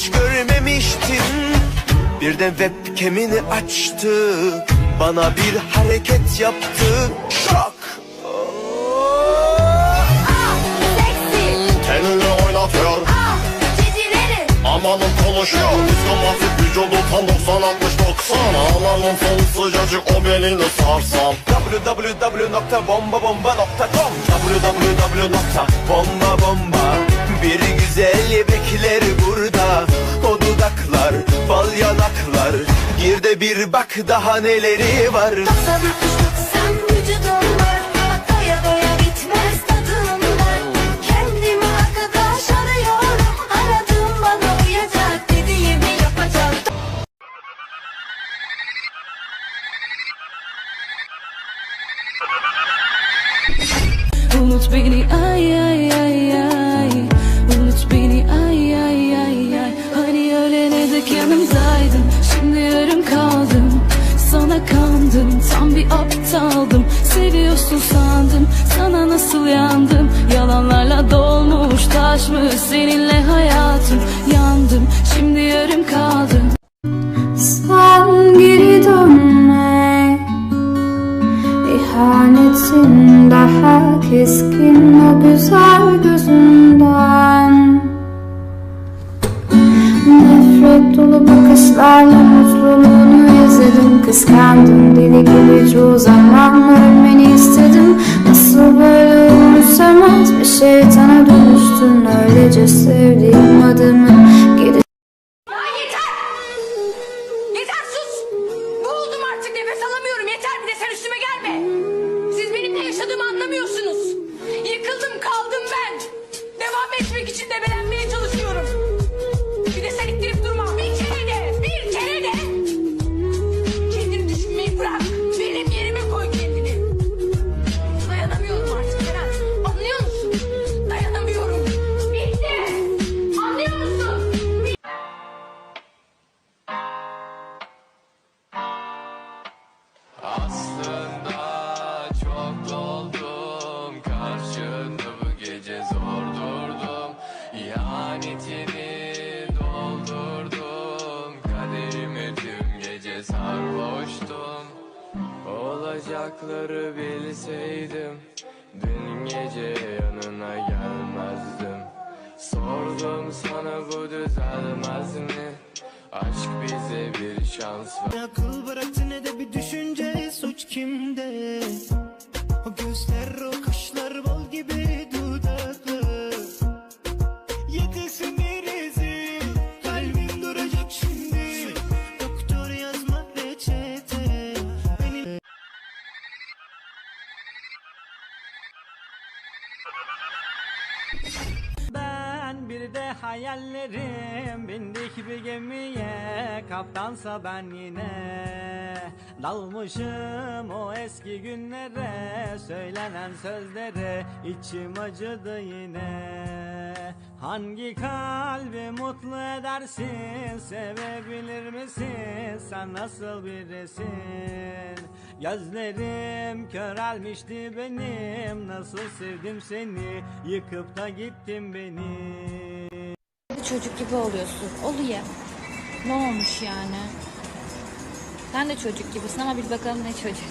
hiç görmemiştim. Birden webcam'ini açtı Bana bir hareket yaptı. Şok Tenini oynatıyor. Amanın konuşuyor Diskomatik vücudu tam 90 60 90 Amanın sonu sıcacık o belini sarsam. Www.bombabomba.com www.bombabomba Bir güzel bekler Bir bak daha neleri var. 90 60 90 vücudum var doya doya bitmez tadım var Kendime arkadaş bana uyacak dediğimi yapacak. Unut beni ay Sana kandım tam bir aptaldım. Seviyorsun sandım Sana nasıl yandım? Yalanlarla dolmuş taşmış Seninle hayatım? Yandım şimdi yarım kaldım. Sen geri dönme. İhanetin daha keskin o güzel gözünden. Nefret dolu bakışlarla mutluluğunu izledim Kıskandım deli gibi çoğu zaman ölmeni istedim Nasıl böyle umursamaz bir şeytana dönüştün Öylece sevdiğim adımı geri de anlamıyorsunuz. Yıkıldım kaldım ben. Devam etmek için debelenmeye çalışıyorum. Aslında çok doldum Karşında bu gece zor durdum. İhanetini doldurdum. Kaderimi tüm gece sarhoştum. Olacakları bilseydim Dün gece yanına şans ver Akıl bıraktı ne de bir düşünce suç kimde? O gözler o kaşlar bal gibi dudaklı. Yetesin rezil kalbim duracak şimdi. Doktor yazma reçete Benim Ben bir de hayallerim. Bindik bir gemiye kaptansa ben yine. Dalmışım o eski günlere söylenen sözlere içim acıdı yine hangi kalbi mutlu edersin sevebilir misin sen nasıl birisin gözlerim körelmişti benim nasıl sevdim seni yıkıp da gittin beni çocuk gibi oluyorsun. Oluyor. Ne olmuş yani? Sen de çocuk gibisin ama bir bakalım ne çocuk.